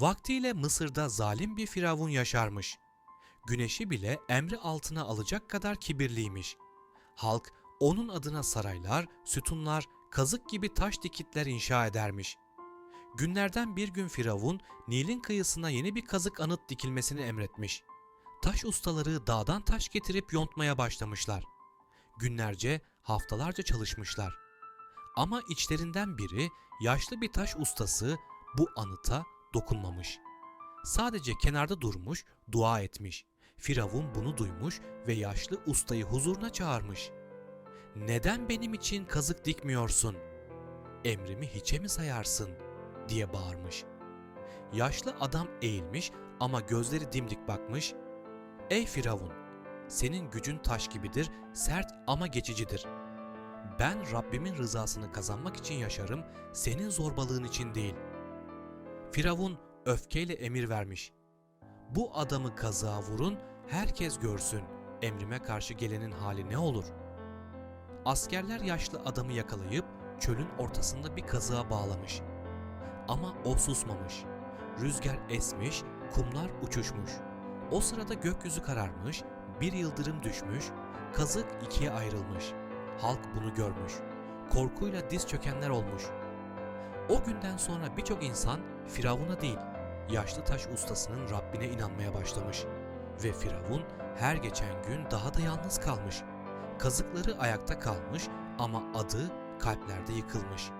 Vaktiyle Mısır'da zalim bir firavun yaşarmış. Güneşi bile emri altına alacak kadar kibirliymiş. Halk onun adına saraylar, sütunlar, kazık gibi taş dikitler inşa edermiş. Günlerden bir gün Firavun Nil'in kıyısına yeni bir kazık anıt dikilmesini emretmiş. Taş ustaları dağdan taş getirip yontmaya başlamışlar. Günlerce, haftalarca çalışmışlar. Ama içlerinden biri yaşlı bir taş ustası bu anıta dokunmamış. Sadece kenarda durmuş, dua etmiş. Firavun bunu duymuş ve yaşlı ustayı huzuruna çağırmış. Neden benim için kazık dikmiyorsun? Emrimi hiçe mi sayarsın? diye bağırmış. Yaşlı adam eğilmiş ama gözleri dimdik bakmış. Ey Firavun! Senin gücün taş gibidir, sert ama geçicidir. Ben Rabbimin rızasını kazanmak için yaşarım, senin zorbalığın için değil. Firavun öfkeyle emir vermiş. Bu adamı kazığa vurun, herkes görsün. Emrime karşı gelenin hali ne olur? Askerler yaşlı adamı yakalayıp çölün ortasında bir kazığa bağlamış. Ama o susmamış. Rüzgar esmiş, kumlar uçuşmuş. O sırada gökyüzü kararmış, bir yıldırım düşmüş, kazık ikiye ayrılmış. Halk bunu görmüş. Korkuyla diz çökenler olmuş. O günden sonra birçok insan Firavun'a değil, yaşlı taş ustasının Rabbine inanmaya başlamış. Ve Firavun her geçen gün daha da yalnız kalmış. Kazıkları ayakta kalmış ama adı kalplerde yıkılmış.